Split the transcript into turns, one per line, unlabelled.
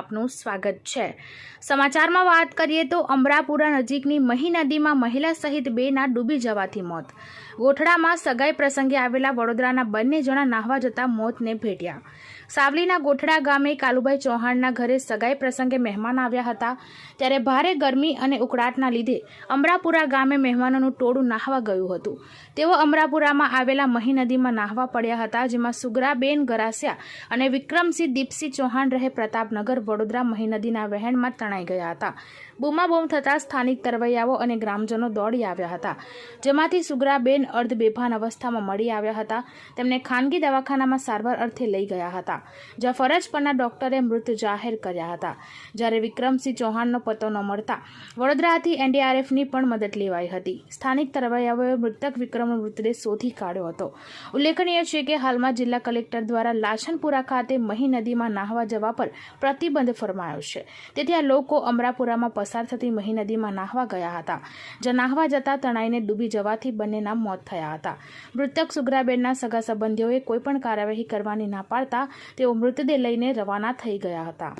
આપનું સ્વાગત છે. સમાચારમાં વાત કરીએ તો અમરાપુરા નજીકની મહી નદીમાં મહિલા સહિત બેના ડૂબી જવાથી મોત. ગોઠડામાં સગાઈ પ્રસંગે આવેલા વડોદરાના બંને જણા નાહવા જતા મોતને ભેટ્યા. સાવલીના ગોઠડા ગામે કાલુભાઈ ચૌહાણના ઘરે સગાઈ પ્રસંગે મહેમાન આવ્યા હતા. ત્યારે ભારે ગરમી અને ઉકળાટના લીધે અમરાપુરા ગામે મહેમાનોનું ટોળું નાહવા ગયું હતું. તેઓ અમરાપુરામાં આવેલા મહી નદીમાં નાહવા પડ્યા હતા, જેમાં સુગરાબેન ગરાસિયા અને વિક્રમસિંહ દીપસિંહ ચૌહાણ રહે પ્રતાપનગર વડોદરા મહી નદીના વહેણમાં તણાઈ ગયા હતા. બૂમાબૂમ થતાં સ્થાનિક તરવૈયાઓ અને ગ્રામજનો દોડી આવ્યા હતા. જેમાંથી સુગરાબેન અર્ધ બેભાન અવસ્થામાં મળી આવ્યા હતા. તેમને ખાનગી દવાખાનામાં સારવાર અર્થે લઈ ગયા હતા, જ્યાં ફરજ પરના ડોક્ટરે મૃત જાહેર કર્યા હતા. જ્યારે વિક્રમસિંહ ચૌહાણનો પતો ન મળતા વડોદરાથી એનડીઆરએફની પણ મદદ લેવાઈ હતી. સ્થાનિક તરવૈયાઓએ મૃતક વિક્રમનો મૃતદેહ શોધી કાઢ્યો હતો. ઉલ્લેખનીય છે કે હાલમાં જિલ્લા કલેક્ટર દ્વારા લાછનપુરા ખાતે મહી નદીમાં નાહવા જવા પર પ્રતિબંધ ફરમાયો છે. તેથી આ લોકો અમરાપુરામાં પસાર થતી મહી નદીમાં નાહવા ગયા હતા, જ્યાં નાહવા જતા તણાઈને ડૂબી જવાથી બંનેના મોત થયા હતા. મૃતક સુગરાબેનના સગા સંબંધીઓએ કોઈપણ કાર્યવાહી કરવાની ના પાડતા તેઓ મૃતદેહ લઈને રવાના થઈ ગયા હતા.